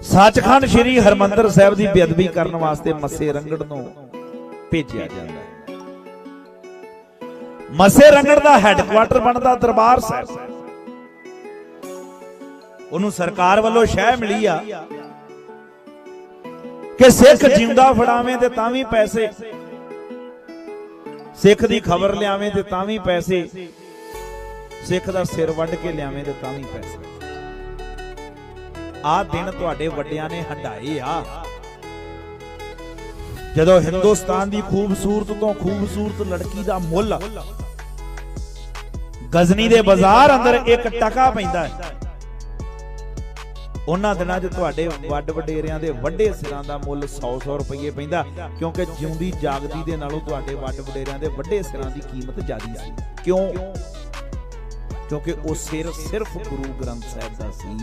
ਸੱਚਖੰਡ ਸ੍ਰੀ ਹਰਮੰਦਰ ਸਾਹਿਬ ਦੀ ਬੇਅਦਬੀ ਕਰਨ ਵਾਸਤੇ ਮੱਸੇ ਰੰਗੜ ਨੂੰ ਭੇਜਿਆ ਜਾਂਦਾ ਹੈ ਮੱਸੇ ਰੰਗੜ ਦਾ ਹੈੱਡਕੁਆਟਰ ਬਣਦਾ ਦਰਬਾਰ ਸਾਹਿਬ ਉਹਨੂੰ ਸਰਕਾਰ ਵੱਲੋਂ ਸ਼ਹਿ ਮਿਲੀ ਆ ਕਿ ਸਿੱਖ ਜਿੰਦਾ ਫੜਾਵੇਂ ਤੇ ਤਾਂ ਵੀ ਪੈਸੇ ਸਿੱਖ ਦੀ ਖਬਰ ਲਿਆਵੇਂ ਤੇ ਤਾਂ ਵੀ ਪੈਸੇ ਸਿੱਖ ਦਾ ਸਿਰ ਵੱਢ ਕੇ ਲਿਆਵੇਂ ਤੇ ਤਾਂ ਵੀ ਪੈਸੇ ਆ ਦਿਨ ਤੁਹਾਡੇ ਵੱਡਿਆਂ ਨੇ ਹੰਡਾਏ ਆ। ਜਦੋਂ ਹਿੰਦੁਸਤਾਨ ਦੀ ਖੂਬਸੂਰਤ ਤੋਂ ਖੂਬਸੂਰਤ ਲੜਕੀ ਦਾ ਮੁੱਲ ਗਜ਼ਨੀ ਦੇ ਬਾਜ਼ਾਰ ਅੰਦਰ ਇੱਕ ਟਕਾ ਪੈਂਦਾ ਹੈ। ਉਹਨਾਂ ਦਿਨਾਂ 'ਚ ਤੁਹਾਡੇ ਵੱਡ ਵਡੇਰਿਆਂ ਦੇ ਵੱਡੇ ਸਿਰਾਂ ਦਾ ਮੁੱਲ 100-100 ਰੁਪਏ ਪੈਂਦਾ ਕਿਉਂਕਿ ਜਿਉਂਦੀ ਜਾਗਦੀ ਦੇ ਨਾਲੋਂ ਤੁਹਾਡੇ ਵੱਡ ਵਡੇਰਿਆਂ ਦੇ ਵੱਡੇ ਸਿਰਾਂ ਦੀ ਕੀਮਤ ਜ਼ਿਆਦੀ ਸੀ। ਕਿਉਂ? ਕਿਉਂਕਿ ਉਹ ਸਿਰ ਸਿਰਫ ਗੁਰੂ ਗ੍ਰੰਥ ਸਾਹਿਬ ਦਾ ਸੀ।